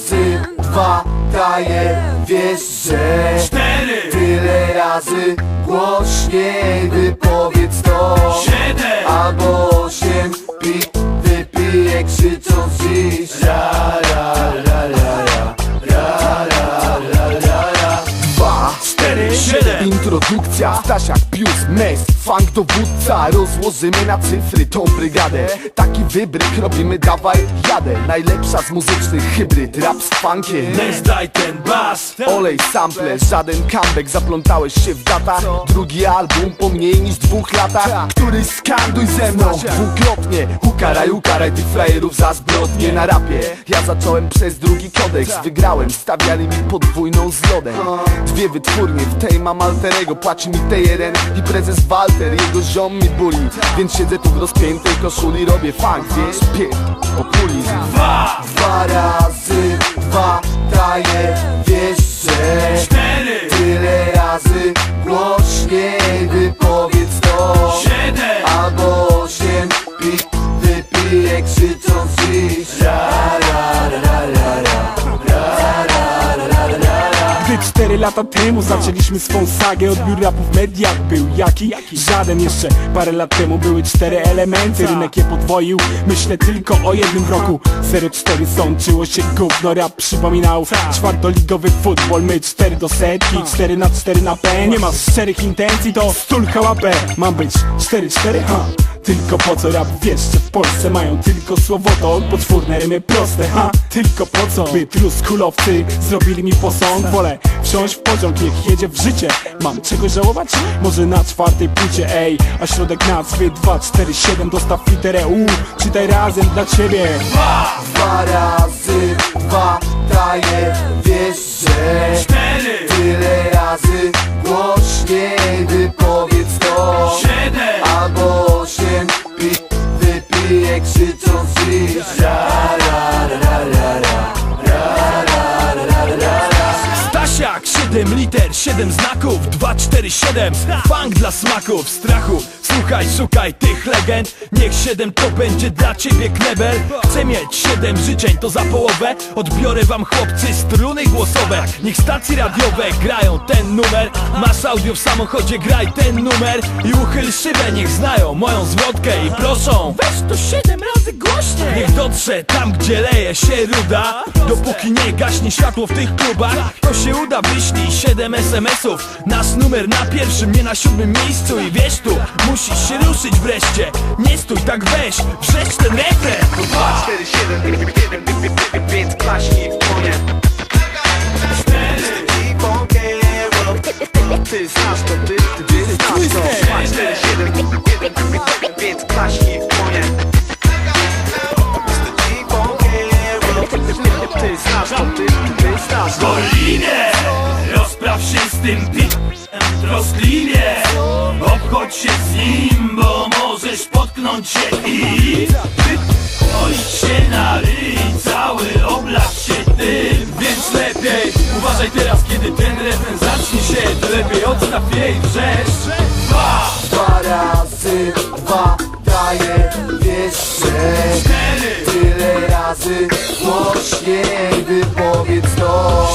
razy dwa daje Wiesz, że Cztery, Tyle razy głośniej wypowiedz to. Siedem, Albo osiem pi, wypiję krzycząc dziś. Ra, ra, ra, ra, ra Ra, ra, ra, ra, ra Dwa, cztery, siedem. Introdukcja, Stasiak, Pius, Mes, funk dowódca. Rozłożymy na cyfry tą brygadę. Taki wybryk robimy, dawaj, jadę. Najlepsza z muzycznych hybryd, rap z funkiem. Next daj ten bas. Olej, sample, żaden comeback. Zaplątałeś się w data. Drugi album po mniej niż dwóch latach. Który skanduj ze mną. Dwukrotnie. Ukaraj, ukaraj tych frajerów za zbrodnie. Na rapie ja zacząłem przez drugi kodeks. Wygrałem, stawiali mi podwójną z lodem Dwie wytwórnie, w tej mam alterego Płaci mi T1 i prezes Walter Jego ziom mi buli Więc siedzę tu w rozpiętej koszuli Robię funk, wiesz, pier, populizm Dwa, Dwa razy dwa daje Wiesz, cztery lata temu zaczęliśmy swą sagę. Odbiór rapu w mediach był jaki? Żaden jeszcze. Parę lat temu były cztery elementy. Rynek je podwoił. Myślę tylko o jednym roku 04 sączyło się gówno. Rap przypominał. Czwartoligowy futbol My cztery do setki. Cztery na cztery na P Nie ma szczerych intencji to stulka łapę. Mam być cztery cztery ha. Tylko po co rap wiesz, że w Polsce? Mają tylko słowo to Poczwórne rymy proste, ha. Tylko po co, by truskulowcy zrobili mi posąg. Wolę wsiąść w pociąg, niech jedzie w życie. Mam czegoś żałować? Może na czwartej płycie, ej A środek nazwy 247 Dostaw literę U, czytaj razem dla ciebie. Dwa razy dwa daje Wiesz, że 7 znaków 2, 4, 7 Funk dla smaków, strachu. Słuchaj, szukaj tych legend. Niech 7 to będzie dla ciebie knebel. Chcę mieć 7 życzeń, to za połowę. Odbiorę wam chłopcy struny głosowe. Niech stacje radiowe grają ten numer. Masz audio w samochodzie, graj ten numer. I uchyl szybę, niech znają moją zwrotkę I proszą, weź to 7 razy głośniej. Niech dotrze tam, gdzie leje się ruda. Dopóki nie gaśnie światło w tych klubach To się uda, wyślij 7 SMS-ów Nasz numer na pierwszym, nie na siódmym miejscu I wiesz tu, musisz się ruszyć wreszcie Nie stój, tak weź, wrzeć ten refren 2, 4, 7, więc klaśnij w tonie Ty znasz to, ty, ty, ty znasz to 2, 4, 7, więc klaśnij w tonie Ty znasz to, ty, ty znasz to z tym troskliwie Obchodź się z nim, bo możesz potknąć się i Oj się na ryj, cały oblać się tym Więc lepiej uważaj teraz, kiedy ten refren zacznie się To lepiej odstaw jej wrzeszcz Dwa, Dwa razy dwa daje że cztery, Tyle razy głośniej wypowiedz to